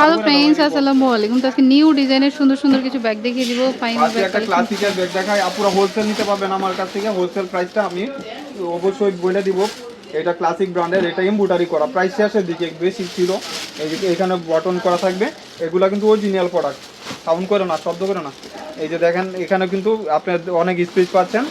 Hello friends আসসালামু আলাইকুম তো আজকে নিউ ডিজাইনের সুন্দর সুন্দর কিছু ব্যাগ দেখিয়ে দিব ফাইন পাশে একটা ক্লাসিক্যাল ব্যাগ দেখাই। আপুরা হোলসেল নিতে পারবেন আমার কাছ থেকে। হোলসেল প্রাইসটা আমি অবশ্যই বলে দিব। এটা ক্লাসিক ব্র্যান্ডের এটা এমব্রয়ডারি করা। প্রাইস শেষের দিকে বেশি ছিল। এই যে এখানে বটন করা থাকবে। এগুলা কিন্তু অরিজিনাল প্রোডাক্ট সাউন্ড করে না শব্দ করে না। এই যে দেখেন এখানে কিন্তু আপনার অনেক স্পেস পাচ্ছেন।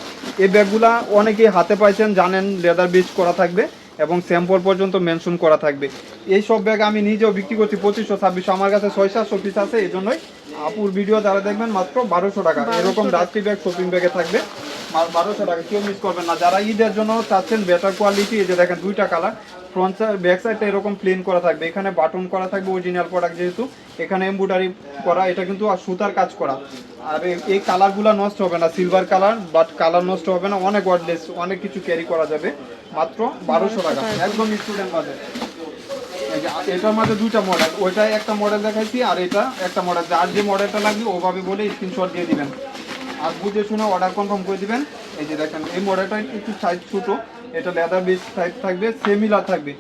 এই ব্যাগগুলা অনেকেই হাতে পাইছেন জানেন লেদার বিচ করা থাকবে। এবং স্যাম্পল পর্যন্ত মেনশন করা থাকবে। এই সব ব্যাগ আমি নিজেও বিক্রি করছি পঁচিশশো ছাব্বিশশো। আমার কাছে ছয় সাতশো পিস আছে এই জন্যই আপুর ভিডিও যারা দেখবেন মাত্র বারোশো টাকা। এরকম ডাস্টি ব্যাগ শপিং ব্যাগে থাকবে। বারোশো টাকা কেউ মিস করবেন না। যারা ঈদের জন্য চাচ্ছেন বেটার কোয়ালিটি এই যে দেখেন দুইটা কালার ফ্রন্ট সাইড ব্যাক সাইডটা এরকম প্লেন করা থাকবে। এখানে বাটন করা থাকবে অরিজিনাল প্রোডাক্ট যেহেতু এখানে এমব্রয়ডারি করা এটা কিন্তু আর সুতার কাজ করা। আর এই- কালারগুলো নষ্ট হবে না। সিলভার কালার বাট কালার নষ্ট হবে না। অনেক ওয়ার্ডলেস অনেক কিছু ক্যারি করা যাবে। মাত্র বারোশো টাকা। একদম স্টুডেন্ট বাজেট এই এটার মধ্যে দুইটা মডেল ওইটাই একটা মডেল দেখাইছি আর এটা একটা মডেল আর যে মডেলটা লাগবে ওভাবে বলে স্ক্রিনশট দিয়ে দিবেন। আর বুঝে শুনে অর্ডার কনফার্ম করে দিবেন। এই যে দেখেন এই মডেলটা একটু সাইজ ছোটো। এটা লেদার বেস সাইজ থাকবে সেমিলার থাকবে।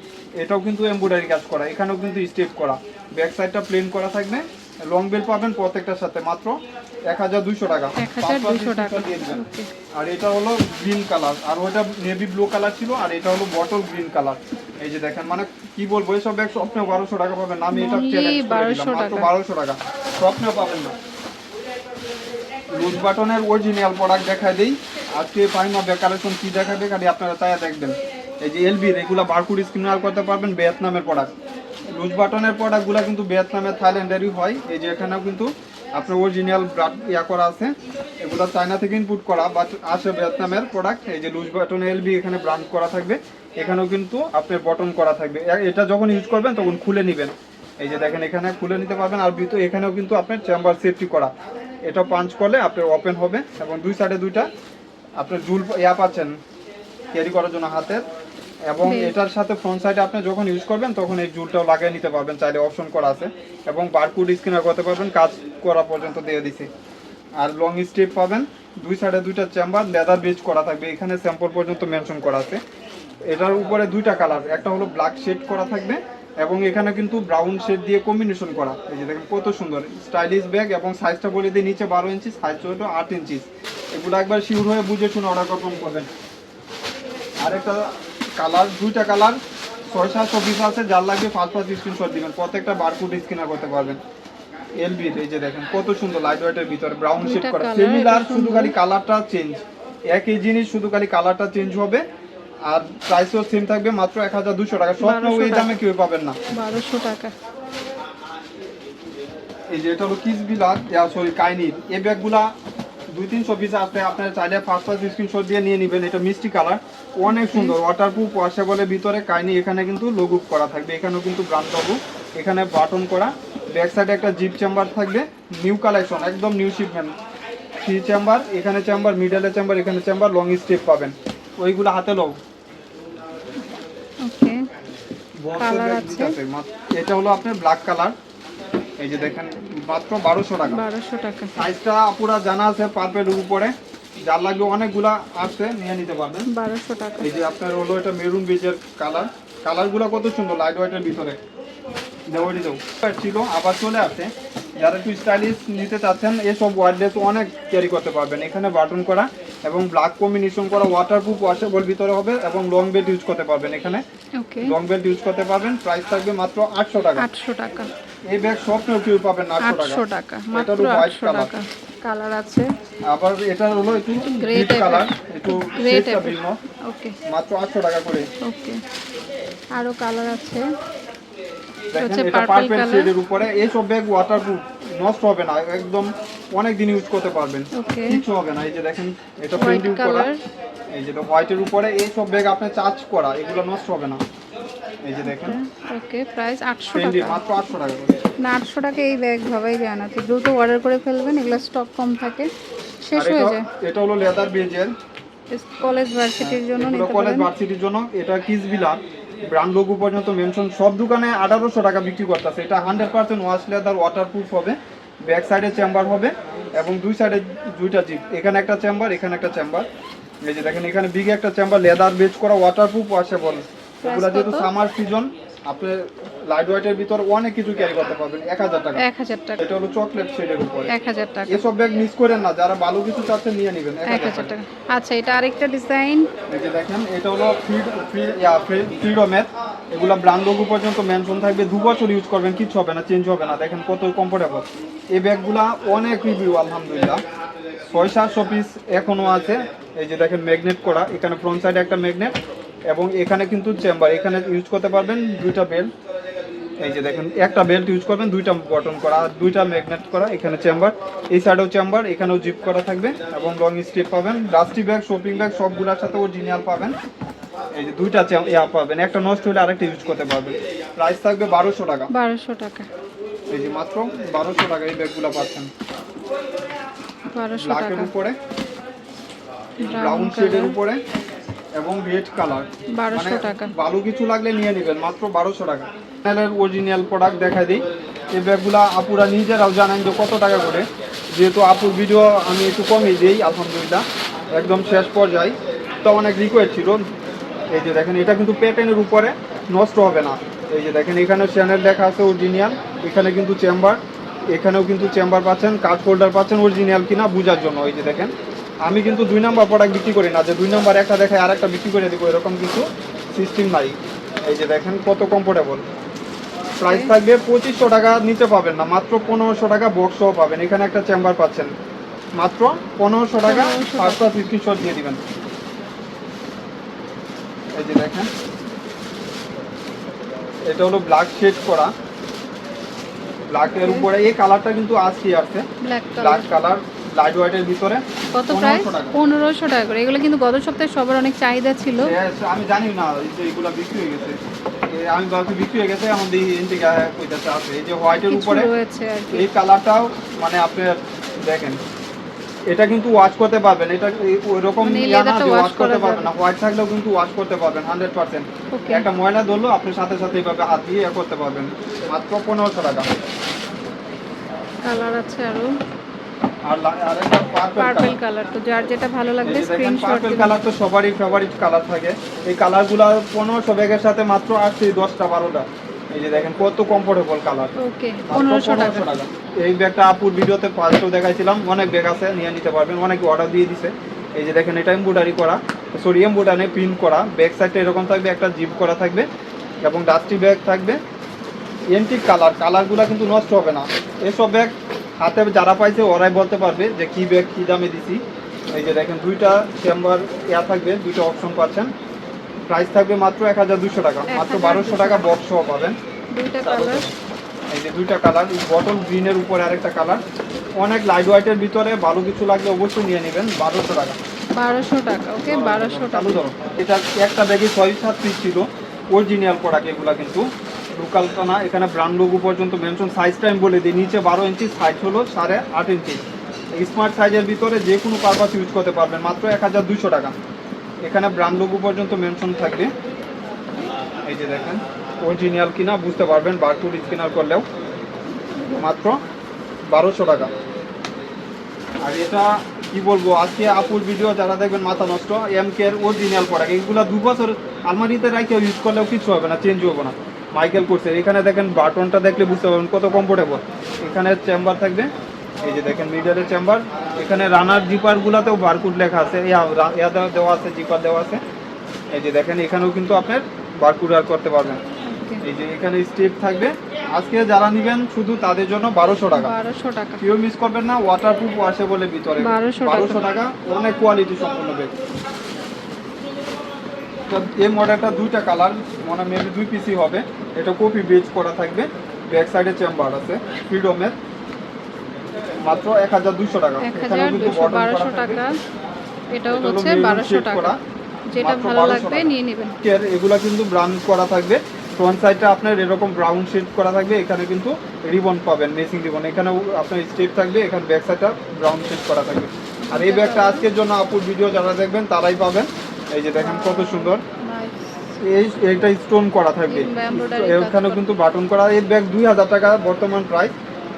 এটাও কিন্তু এমব্রয়ডারি কাজ করা। এখানেও কিন্তু স্টেপ করা। ব্যাক সাইডটা প্লেন করা থাকবে। লং বেল পাবেন প্রত্যেকটার সাথে মাত্র এক হাজার দুইশো টাকা। দিয়ে দিবেন। আর এটা হলো গ্রিন কালার আর ওটা নেভি ব্লু কালার ছিল আর এটা হলো বটল গ্রিন কালার এই যে দেখেন মানে কি বলব এইসব ব্যাগ স্বপ্নে বারোশো টাকা পাবেন। আমি এটা Only চ্যালেঞ্জ করে দিলাম 1200 মাত্র টাকা। বারোশো টাকা। স্বপ্নেও পাবেন না। লুজ বাটনের অরিজিনাল প্রোডাক্ট দেখায় দেই। আজকে পাইমা ব্যাগ কালেকশন কি দেখাবে খালি আপনারা তাই দেখবেন। এই যে এলবির এগুলো বারকুড স্ক্রিনার করতে পারবেন ভিয়েতনামের প্রোডাক্ট লুজ বাটনের প্রোডাক্টগুলো কিন্তু ভিয়েতনামের থাইল্যান্ডেরই হয়। এই যে এখানেও কিন্তু আপনার অরিজিনাল ইয়া করা আছে। এগুলো চায়না থেকে ইনপুট করা বাট আসে ভিয়েতনামের প্রোডাক্ট এই যে লুজ বাটন এলবি এখানে ব্রান্ড করা থাকবে। এখানেও কিন্তু আপনার বটন করা থাকবে। এটা যখন ইউজ করবেন, তখন খুলে নেবেন। এই যে দেখেন, এখানে খুলে নিতে পারবেন। আর ভিতরে এখানেও কিন্তু আপনার চেম্বার সেফটি করা। এটা পাঞ্চ করলে আপনার ওপেন হবে। এবং দুই সাইডে দুইটা আপনার জুল ইয়া পাচ্ছেন। ক্যারি করার জন্য হাতের। এবং এটার সাথে ফ্রন্ট সাইডে আপনি যখন ইউজ করবেন তখন এই জুলটাও লাগিয়ে নিতে পারবেন। চাইলে অপশন করা আছে। এবং বারকুড স্ক্যানার করতে পারবেন। কাজ করা পর্যন্ত দিয়ে দিছে। আর লং স্টেপ পাবেন। দুই সাইডে দুইটা চেম্বার লেদার বেজ করা থাকবে। এখানে স্যাম্পল পর্যন্ত মেনশন করা আছে। এটার উপরে দুইটা কালার একটা হলো ব্ল্যাক শেড করা থাকবে এবং এখানে কিন্তু ব্রাউন শেড দিয়ে কম্বিনেশন করা। এই যে দেখেন কত সুন্দর। স্টাইলিশ ব্যাগ এবং সাইজটা বলে দিই নিচে বারো ইঞ্চি সাইজ হলো আট ইঞ্চি এগুলো একবার শিওর হয়ে বুঝে শুনে অর্ডার কনফার্ম করবেন। আরেকটা কালার দুইটা কালার ছয় সাতশো পিস আছে যার লাগবে ফার্স্ট ফার্স্ট স্ক্রিনশট দিবেন। প্রত্যেকটা বারকুড স্ক্যানার করতে পারবেন। এলবির এই যে দেখেন কত সুন্দর লাইট ওয়েটের ভিতরে ব্রাউন শেড করা। সিমিলার শুধু খালি কালারটা চেঞ্জ একই জিনিস শুধু খালি কালারটা চেঞ্জ হবে। আর প্রাইসও সেম থাকবে মাত্র এক হাজার দুশো টাকা। স্বপ্ন 1200 এই দামে কেউ পাবেন না। বারোশো টাকা। এই যে এটা হলো কিস বিলার সরি কাইনির এই ব্যাগগুলা দুই তিনশো পিস আসবে আপনার চাইলে ফার্স্ট ফার্স্ট স্ক্রিনশট দিয়ে নিয়ে নেবেন এটা মিষ্টি কালার অনেক সুন্দর ওয়াটারপ্রুফ ওয়াশেবলের ভিতরে কাহিনি এখানে কিন্তু লোগো করা থাকবে এখানেও কিন্তু ব্রান্ড লোগো এখানে বাটন করা ব্যাক সাইডে একটা জিপ চেম্বার থাকবে নিউ কালেকশন একদম নিউ শিপমেন্ট থ্রি চেম্বার এখানে চেম্বার মিডলে চেম্বার এখানে চেম্বার লং স্টেপ পাবেন। ওইগুলো হাতে লও এটা হলো আপনার ব্ল্যাক কালার এই যে দেখেন মাত্র বারোশো টাকা। বারোশো টাকা। সাইজটা পুরা জানা আছে পার্পেলের উপরে। যার লাগবে অনেকগুলা আসছে নিয়ে নিতে পারবেন। বারোশো টাকা। এই যে আপনার হলো এটা মেরুন বীজের কালার। কালারগুলো কত সুন্দর লাইট হোয়াইটের ভিতরে। দেওয়ারি দেও ছিল আবার চলে আসে যারা একটু স্টাইলিশ নিতে চাচ্ছেন এসব ওয়ারলেস অনেক ক্যারি করতে পারবেন। এখানে বাটন করা এবং ব্ল্যাক কম্বিনেশন করা ওয়াটারপ্রুফ ওয়াশেবল ভিতরে হবে এবং লং বেল্ট ইউজ করতে পারবেন এখানে। লং বেল্ট ইউজ করতে পারবেন। প্রাইস থাকবে মাত্র আটশো টাকা। আটশো টাকা। এই ব্যাগ স্বপ্নেও কেউ পাবেন না আটশো আটশো টাকা। টাকা মাত্র হলো হোয়াইট আটশো কালার টাকা। কালার আছে। আবার এটা হলো একটু গ্রেট কালার একটু গ্রেট ভিন্ন। ওকে মাত্র আটশো টাকা করে। ওকে আরও কালার আছে। হচ্ছে পার্পল কালারের উপরে। এইসব ব্যাগ ওয়াটারপ্রুফ নষ্ট হবে না একদম অনেক দিন ইউজ করতে পারবেন। কিছু হবে না এই যে দেখেন এটা প্রিন্টিং করা এই যে হোয়াইটের উপরে এই সব ব্যাগ আপনি চার্জ করা এগুলো নষ্ট হবে না। এই যে দেখেন ওকে প্রাইস আটশো ট্রেন্ডি টাকা। মাত্র আটশো টাকা না আটশো টাকা এই ব্যাগ ভাবাই যায় না। তো দ্রুত অর্ডার করে ফেলবেন এগুলো স্টক কম থাকে। শেষ হয়ে যায়। এটা হলো লেদার বেজের কলেজ ভার্সিটির জন্য কলেজ ভার্সিটির জন্য এটা কিস বিলার ব্র্যান্ড লোগো পর্যন্ত মেনশন সব দোকানে আঠারোশো টাকা বিক্রি করতেছে। এটা hundred percent wash leather waterproof হবে ব্যাক সাইডে চেম্বার হবে এবং দুই সাইডে দুইটা জিপ এখানে একটা চেম্বার এখানে একটা চেম্বার এই যে দেখেন এখানে বিগ একটা চেম্বার লেদার বেচ করা ওয়াটারপ্রুফ বলে এগুলো যেহেতু সামার সিজন আপনি লাইট ওয়েটের ভিতর অনেক কিছু ক্যারি করতে পারবেন এক হাজার টাকা। এক হাজার টাকা। এটা হলো চকলেট শেডের উপরে। এক হাজার টাকা। এসব ব্যাগ মিস করেন না যারা ভালো কিছু চাচ্ছেন নিয়ে নেবেন এক এক হাজার হাজার টাকা। টাকা। আচ্ছা এটা আরেকটা ডিজাইন এই যে দেখেন এটা হলো ফ্রিডমের এগুলা ব্র্যান্ড লোগো পর্যন্ত মেনশন থাকবে। দু বছর ইউজ করবেন কিছু হবে না চেঞ্জ হবে না। দেখেন কত কমফোর্টেবল এই ব্যাগগুলা অনেক রিভিউ আলহামদুলিল্লাহ। ছয় সাতশো পিস এখনও আছে। এই যে দেখেন ম্যাগনেট করা। এখানে ফ্রন্ট সাইডে একটা ম্যাগনেট এবং এখানে কিন্তু চেম্বার এখানে ইউজ করতে পারবেন দুইটা বেল্ট এই যে দেখেন একটা বেল্ট ইউজ করবেন দুইটা বটন করা আর দুইটা ম্যাগনেট করা এখানে চেম্বার এই সাইডেও চেম্বার এখানেও জিপ করা থাকবে এবং লং স্ট্রিপ পাবেন। ডাস্টি ব্যাগ শপিং ব্যাগ সবগুলোর সাথে অরিজিনাল পাবেন। এই যে দুইটা ইয়া পাবেন। একটা নষ্ট হলে আরেকটা ইউজ করতে পারবেন। প্রাইস থাকবে বারোশো টাকা। বারোশো টাকা। এই যে মাত্র বারোশো টাকা এই ব্যাগগুলো পাচ্ছেন। বারোশো ব্ল্যাকের টাকা। উপরে ব্রাউন ব্রাউন শেডের উপরে। এবং রেড কালার বারোশো টাকা। ভালো কিছু লাগলে নিয়ে নেবেন মাত্র বারোশো টাকা। চ্যানেলের অরিজিনাল প্রোডাক্ট দেখাই দিই। এই ব্যাগগুলা আপুরা নিজেরাও জানেন যে কত টাকা করে। যেহেতু আপুর ভিডিও আমি একটু কমই দিই আলহামদুলিল্লাহ। একদম শেষ পর্যায়ে। তো অনেক রিকোয়েস্ট ছিল। এই যে দেখেন এটা কিন্তু প্যাটার্নের উপরে নষ্ট হবে না। এই যে দেখেন এখানে চ্যানেল দেখা আছে অরিজিনাল এখানে কিন্তু চেম্বার এখানেও কিন্তু চেম্বার পাচ্ছেন কার্ড হোল্ডার পাচ্ছেন অরিজিনাল কিনা বোঝার জন্য। এই যে দেখেন আমি কিন্তু দুই নম্বর প্রোডাক্ট বিক্রি করি না যে দুই নম্বর একটা দেখায় আর একটা বিক্রি করে দিব এরকম কিন্তু সিস্টেম নাই। এই যে দেখেন কত কমফোর্টেবল প্রাইস থাকবে পঁচিশশো টাকা নিতে পাবেন না মাত্র পনেরোশো টাকা বক্সও পাবেন। এখানে একটা চেম্বার পাচ্ছেন। মাত্র পনেরোশো টাকা 1500 পাঁচটা স্ক্রিনশট দিয়ে দিবেন। এই যে দেখেন। এটা হলো ব্ল্যাক শেড করা। ব্ল্যাকের উপরে এই কালারটা কিন্তু আজকে আসছে? ব্ল্যাক কালার লাইট হোয়াইটের ভিতরে কত প্রাইস টাকা। পনেরোশো টাকা করে। এগুলো কিন্তু গত সপ্তাহে সবার অনেক চাহিদা ছিল। আমি জানি না এই যে এগুলা বিক্রি হয়ে গেছে। আমি ভাবছি বিক্রি হয়ে গেছে এখন কইতাছে আছে। এই যে হোয়াইটের উপরে এই কালারটাও মানে আপনি দেখেন। এটা কিন্তু ওয়াশ করতে পারবেন। এটা ওইরকম মানে ইয়া ওয়াশ করতে পারবেন না। হোয়াইট থাকলেও কিন্তু ওয়াশ করতে পারবেন হান্ড্রেড পার্সেন্ট একটা ময়লা ধরলো আপনি সাথে সাথে এইভাবে হাত দিয়ে ইয়ে করতে পারবেন। মাত্র পনেরোশো টাকা। কালার আছে আরও। পার্পল পার্পল কালার তো যার যেটা ভালো লাগবে স্ক্রিনশট পার্পল কালার তো সবারই ফেভারিট কালার থাকে। এই কালারগুলো পনেরোশো ব্যাগের সাথে মাত্র আসছে দশটা বারোটা। এই যে দেখেন কত কমফোর্টেবল কালার ওকে মাত্র পনেরোশো টাকা। 1500 টাকা। এই ব্যাগটা আপুর ভিডিওতে ফার্স্টেও দেখাইছিলাম অনেক ব্যাগ আছে নিয়ে নিতে পারবেন। অনেক অর্ডার দিয়ে দিছে। এই যে দেখেন এটা এমব্রয়ডারি করা। সরি এমব্রয়ডারি প্রিন্ট করা। ব্যাক সাইডটা এরকম থাকবে একটা জিপ করা থাকবে এবং ডাস্টি ব্যাগ থাকবে। এন্টিক কালার কালারগুলো কিন্তু নষ্ট হবে না। এসব ব্যাগ হাতে যারা পাইছে ওরাই বলতে পারবে যে কি ব্যাগ কি দামে দিছি। এই যে দেখেন দুইটা চেম্বার ইয়া থাকবে দুইটা অপশন পাচ্ছেন। প্রাইস থাকবে মাত্র এক হাজার দুশো টাকা মাত্র বারোশো টাকা বক্স সহ পাবেন। এই যে দুইটা কালার বটল গ্রিনের উপরে আরেকটা কালার অনেক লাইট হোয়াইটের ভিতরে ভালো কিছু লাগলে অবশ্যই নিয়ে নেবেন বারোশো টাকা। বারোশো টাকা ওকে বারোশো টাকা। এটা একটা ব্যাগে ছয় সাত পিস ছিল অরিজিনাল প্রোডাক্ট এগুলা কিন্তু। লোকাল না এখানে ব্র্যান্ড লোগো পর্যন্ত মেনশন সাইজটা আমি বলে দিই। নিচে বারো ইঞ্চি সাইজ হলো সাড়ে আট ইঞ্চি স্মার্ট সাইজের ভিতরে যে কোনো পারপাস ইউজ করতে পারবেন, মাত্র এক হাজার দুইশো টাকা। এখানে ব্র্যান্ড লোগো পর্যন্ত মেনশন থাকবে। এই যে দেখেন অরিজিনাল কিনা, বুঝতে পারবেন বারকোড স্ক্যানার করলেও। মাত্র বারোশো টাকা। আর এটা কি বলব, আজকে আপুর ভিডিও যারা দেখবেন মাথা নষ্ট এম কে এর অরিজিনাল প্রোডাক্ট এগুলো দু বছর আলমারিতে রাখে ইউজ করলেও কিছু হবে না চেঞ্জ হবে না। মাইকেল করছে। এখানে দেখেন বাটনটা দেখলে বুঝতে পারবেন কত কমফোর্টেবল এখানে চেম্বার থাকবে। এই যে দেখেন মিডলের চেম্বার এখানে রানার জিপার গুলাতেও বারকুড লেখা আছে। ইয়া দেওয়া- আছে জিপার দেওয়া আছে। এই যে দেখেন এখানেও কিন্তু আপনার বারকুড আর করতে পারবেন। এই যে এখানে স্টেপ থাকবে। আজকে যারা নেবেন শুধু তাদের জন্য বারোশো টাকা। বারোশো টাকা। কেউ মিস করবেন না ওয়াটারপ্রুফ আসে বলে ভিতরে। বারোশো টাকা। অনেক কোয়ালিটি সম্পূর্ণ ব্যাগ এই মডেলটা দুইটা কালার মানে মেবি দুই পিসি হবে। এটা কপি বেজ করা থাকবে। ব্যাক সাইডে চেম্বার আছে ফ্রিডমের মাত্র এক হাজার দুইশো টাকা। বারোশো। টাকা। এটাও হচ্ছে বারোশো টাকা। যেটা ভালো লাগবে নিয়ে নেবেন। এর এগুলা কিন্তু ব্রাউন করা থাকবে। ফ্রন্ট সাইডটা আপনার এরকম ব্রাউন শেড করা থাকবে। এখানে কিন্তু রিবন পাবেন মেসিং রিবন এখানে আপনার স্টেপ থাকবে এখানে ব্যাক সাইডটা ব্রাউন শেড করা থাকবে। আর এই ব্যাগটা আজকের জন্য আপুর ভিডিও যারা দেখবেন তারাই পাবেন। এই যে দেখেন কত সুন্দর। এই এইটা স্টোন করা থাকবে। এখানেও কিন্তু বাটন করা। এই ব্যাগ দুই হাজার টাকা বর্তমান প্রাইস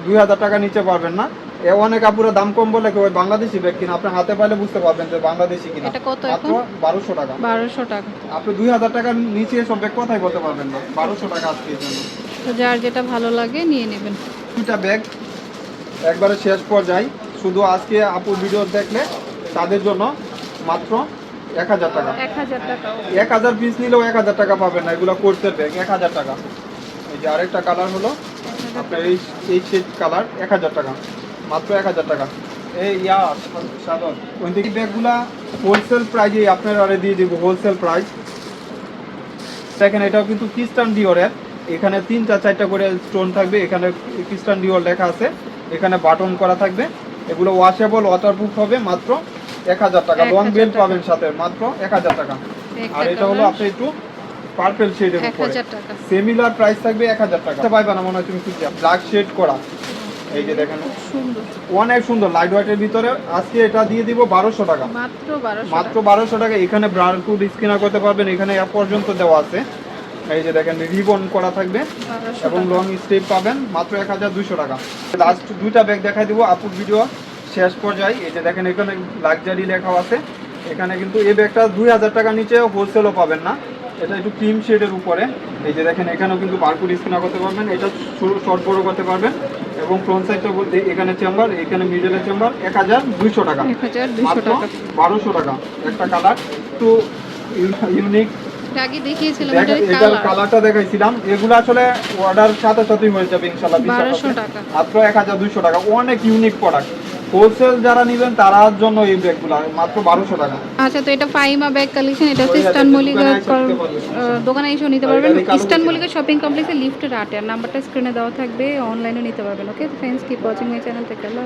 দুই হাজার টাকা নিচে পারবেন না। এ অনেক আপুরা দাম কম বলে কেউ বাংলাদেশি ব্যাগ কিনা আপনি হাতে পাইলে বুঝতে পারবেন যে বাংলাদেশি কিনা। এটা কত মাত্র এখন? বারোশো টাকা। বারোশো টাকা। আপনি দুই হাজার টাকার নিচে সব ব্যাগ কথাই বলতে পারবেন না। বারোশো টাকা আজকের জন্য। তো যার যেটা ভালো লাগে নিয়ে নেবেন। দুইটা ব্যাগ একবারে শেষ পর্যায়ে। শুধু আজকে আপুর ভিডিও দেখলে তাদের জন্য মাত্র এক হাজার টাকা। এক হাজার টাকা। এক হাজার পিস নিলেও এক হাজার টাকা পাবেন না এগুলো করতে ব্যাগ এক হাজার টাকা। এই যে আরেকটা কালার হলো আপনার এই এই শেড কালার এক হাজার টাকা। মাত্র এক হাজার টাকা। এই ইয়া সাদর ওই দিকে ব্যাগগুলা হোলসেল প্রাইজে আপনার আরে দিয়ে দিব হোলসেল প্রাইস দেখেন এটাও কিন্তু খ্রিস্টান ডিওরের এখানে তিনটা চারটা করে স্টোন থাকবে। এখানে খ্রিস্টান ডিওর লেখা আছে। এখানে বাটন করা থাকবে। এগুলো ওয়াশেবল ওয়াটারপ্রুফ হবে মাত্র এক হাজার টাকা লং বেল্ট পাবেন সাথে মাত্র এক হাজার টাকা। আর এটা হলো আপনি একটু পার্পেল শেডের উপরে। সিমিলার প্রাইস থাকবে এক হাজার টাকা। পাইবা না মনে হয় তুমি খুঁজে ব্ল্যাক শেড করা। এই যে দেখেন। সুন্দর। অনেক সুন্দর লাইট হোয়াইটের ভিতরে। আজকে এটা দিয়ে দিব বারোশো টাকা। মাত্র বারোশো টাকা। এখানে ব্রান্ড কোড স্ক্যানার করতে পারবেন। এখানে অ্যাপ পর্যন্ত দেওয়া আছে। এই যে দেখেন রিবন করা থাকবে। এবং লং স্টেপ পাবেন। মাত্র এক হাজার দুশো টাকা। লাস্ট দুইটা ব্যাগ দেখাই দিব। আপুর ভিডিও শেষ পর্যায়ে এই যে দেখেন এখানে লাক্সারি লেখাও আছে। এখানে কিন্তু এই ব্যাগটা দুই হাজার টাকার নিচে হোলসেলও পাবেন না। এটা একটু ক্রিম শেডের উপরে। এই যে দেখেন এখানেও কিন্তু বারকুড স্ক্যানার করতে পারবেন। এটা শর্ট বড় করতে পারবেন। এবং ফ্রন্ট সাইডটা বলতে এখানে চেম্বার এখানে মিডলের চেম্বার এক হাজার দুইশো টাকা। বারোশো টাকা। একটা কালার একটু ইউনিক কালারটা দেখাইছিলাম। এগুলো আসলে অর্ডার সাথে সাথেই হয়ে যাবে ইনশাল্লাহ মাত্র এক হাজার দুইশো টাকা। অনেক ইউনিক প্রোডাক্ট হোলসেল যারা নেবেন তার জন্য এই ব্যাগগুলো মাত্র 1200 টাকা। আচ্ছা তো এটা ফাইমা ব্যাগ কালেকশন এটা হচ্ছে মলিগা দোকানে এসে নিতে পারবেন। মল্লিকা শপিং কমপ্লেক্সে লিফটের আটে নাম্বারটা স্ক্রিনে দেওয়া থাকবে অনলাইনে নিতে পারবেন okay friends keep watching my channel থেকে আল্লাহ